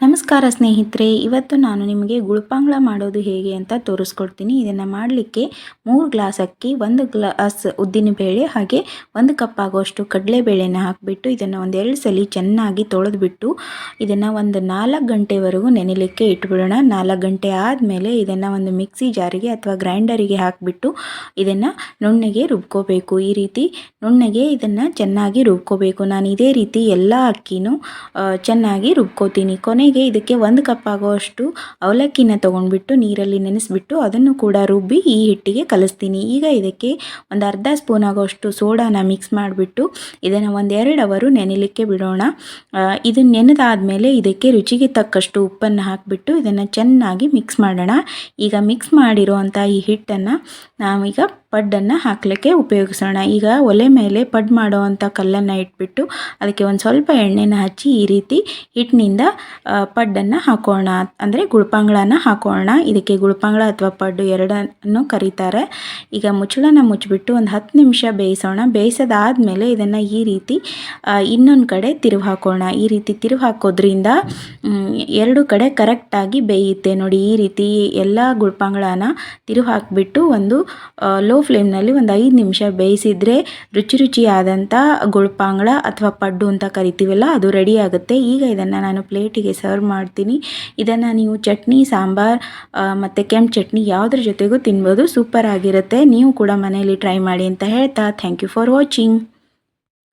ನಮಸ್ಕಾರ ಸ್ನೇಹಿತರೆ, ಇವತ್ತು ನಾನು ನಿಮಗೆ ಗುಳ್ಪಾಂಗ್ಳ ಮಾಡೋದು ಹೇಗೆ ಅಂತ ತೋರಿಸ್ಕೊಡ್ತೀನಿ. ಇದನ್ನು ಮಾಡಲಿಕ್ಕೆ ಮೂರು ಗ್ಲಾಸ್ ಅಕ್ಕಿ ಒಂದು ಗ್ಲಾಸ್ ಉದ್ದಿನಬೇಳೆ ಹಾಗೆ ಒಂದು ಕಪ್ ಆಗೋಷ್ಟು ಕಡಲೆಬೇಳೆನ ಹಾಕಿಬಿಟ್ಟು ಇದನ್ನು ಒಂದು ಎರಡು ಸಲ ಚೆನ್ನಾಗಿ ತೊಳೆದ್ಬಿಟ್ಟು ಇದನ್ನು ಒಂದು ನಾಲ್ಕು ಗಂಟೆವರೆಗೂ ನೆನೆಲಿಕ್ಕೆ ಇಟ್ಬಿಡೋಣ. ನಾಲ್ಕು ಗಂಟೆ ಆದಮೇಲೆ ಇದನ್ನು ಒಂದು ಮಿಕ್ಸಿ ಜಾರಿಗೆ ಅಥವಾ ಗ್ರೈಂಡರಿಗೆ ಹಾಕಿಬಿಟ್ಟು ಇದನ್ನು ನುಣ್ಣಗೆ ರುಬ್ಕೋಬೇಕು. ಈ ರೀತಿ ನುಣ್ಣಗೆ ಇದನ್ನು ಚೆನ್ನಾಗಿ ರುಬ್ಕೋಬೇಕು. ನಾನು ಇದೇ ರೀತಿ ಎಲ್ಲ ಅಕ್ಕಿನೂ ಚೆನ್ನಾಗಿ ರುಬ್ಕೋತೀನಿ. ಕೊನೆಗೆ ಇದಕ್ಕೆ ಒಂದು ಕಪ್ ಆಗುವಷ್ಟು ಅವಲಕ್ಕಿನ ತೊಗೊಂಡ್ಬಿಟ್ಟು ನೀರಲ್ಲಿ ನೆನೆಸಿಬಿಟ್ಟು ಅದನ್ನು ಕೂಡ ರುಬ್ಬಿ ಈ ಹಿಟ್ಟಿಗೆ ಕಲಿಸ್ತೀನಿ. ಈಗ ಇದಕ್ಕೆ ಒಂದು ಅರ್ಧ ಸ್ಪೂನ್ ಆಗುವಷ್ಟು ಸೋಡಾನ ಮಿಕ್ಸ್ ಮಾಡಿಬಿಟ್ಟು ಇದನ್ನು ಒಂದು ಎರಡು ಅವರು ನೆನೆಲಿಕ್ಕೆ ಬಿಡೋಣ. ಇದನ್ನು ನೆನೆದಾದ ಮೇಲೆ ಇದಕ್ಕೆ ರುಚಿಗೆ ತಕ್ಕಷ್ಟು ಉಪ್ಪನ್ನು ಹಾಕಿಬಿಟ್ಟು ಇದನ್ನು ಚೆನ್ನಾಗಿ ಮಿಕ್ಸ್ ಮಾಡೋಣ. ಈಗ ಮಿಕ್ಸ್ ಮಾಡಿರುವಂಥ ಈ ಹಿಟ್ಟನ್ನು ನಾವೀಗ ಪಡ್ಡನ್ನು ಹಾಕಲಿಕ್ಕೆ ಉಪಯೋಗಿಸೋಣ. ಈಗ ಒಲೆ ಮೇಲೆ ಪಡ್ ಮಾಡುವಂಥ ಕಲ್ಲನ್ನು ಇಟ್ಬಿಟ್ಟು ಅದಕ್ಕೆ ಒಂದು ಸ್ವಲ್ಪ ಎಣ್ಣೆನ ಹಚ್ಚಿ ಈ ರೀತಿ ಹಿಟ್ಟಿನಿಂದ ಪಡ್ಡನ್ನು ಹಾಕೋಣ. ಅಂದರೆ ಗುಳ್ಪಾಂಗ್ಳನ ಹಾಕೋಣ. ಇದಕ್ಕೆ ಗುಳ್ಪಾಂಗ್ಳ ಅಥವಾ ಪಡ್ಡು ಎರಡನ್ನು ಕರೀತಾರೆ. ಈಗ ಮುಚ್ಚಳನ ಮುಚ್ಚಿಬಿಟ್ಟು ಒಂದು ಹತ್ತು ನಿಮಿಷ ಬೇಯಿಸೋಣ. ಬೇಯಿಸೋದಾದಮೇಲೆ ಇದನ್ನು ಈ ರೀತಿ ಇನ್ನೊಂದು ಕಡೆ ತಿರುವು ಹಾಕೋಣ. ಈ ರೀತಿ ತಿರುವು ಹಾಕೋದ್ರಿಂದ ಎರಡು ಕಡೆ ಕರೆಕ್ಟಾಗಿ ಬೇಯುತ್ತೆ. ನೋಡಿ, ಈ ರೀತಿ ಎಲ್ಲ ಗುಳ್ಪಾಂಗ್ಳನ ತಿರುವು ಹಾಕಿಬಿಟ್ಟು ಒಂದು ಲೋ ಫ್ಲೇಮ್ನಲ್ಲಿ ಒಂದು ಐದು ನಿಮಿಷ ಬೇಯಿಸಿದರೆ ರುಚಿ ರುಚಿಯಾದಂಥ ಗುಳ್ಪಾಂಗ್ಳ ಅಥವಾ ಪಡ್ಡು ಅಂತ ಕರಿತೀವಲ್ಲ, ಅದು ರೆಡಿ ಆಗುತ್ತೆ. ಈಗ ಇದನ್ನು ನಾನು ಪ್ಲೇಟಿಗೆ ಸರ್ವ್ ಮಾಡ್ತೀನಿ. ಇದನ್ನು ನೀವು ಚಟ್ನಿ, ಸಾಂಬಾರ್ ಮತ್ತು ಕೆಂಪು ಚಟ್ನಿ ಯಾವುದ್ರ ಜೊತೆಗೂ ತಿನ್ಬೋದು. ಸೂಪರ್ ಆಗಿರುತ್ತೆ. ನೀವು ಕೂಡ ಮನೆಯಲ್ಲಿ ಟ್ರೈ ಮಾಡಿ ಅಂತ ಹೇಳ್ತಾ. Thank you for watching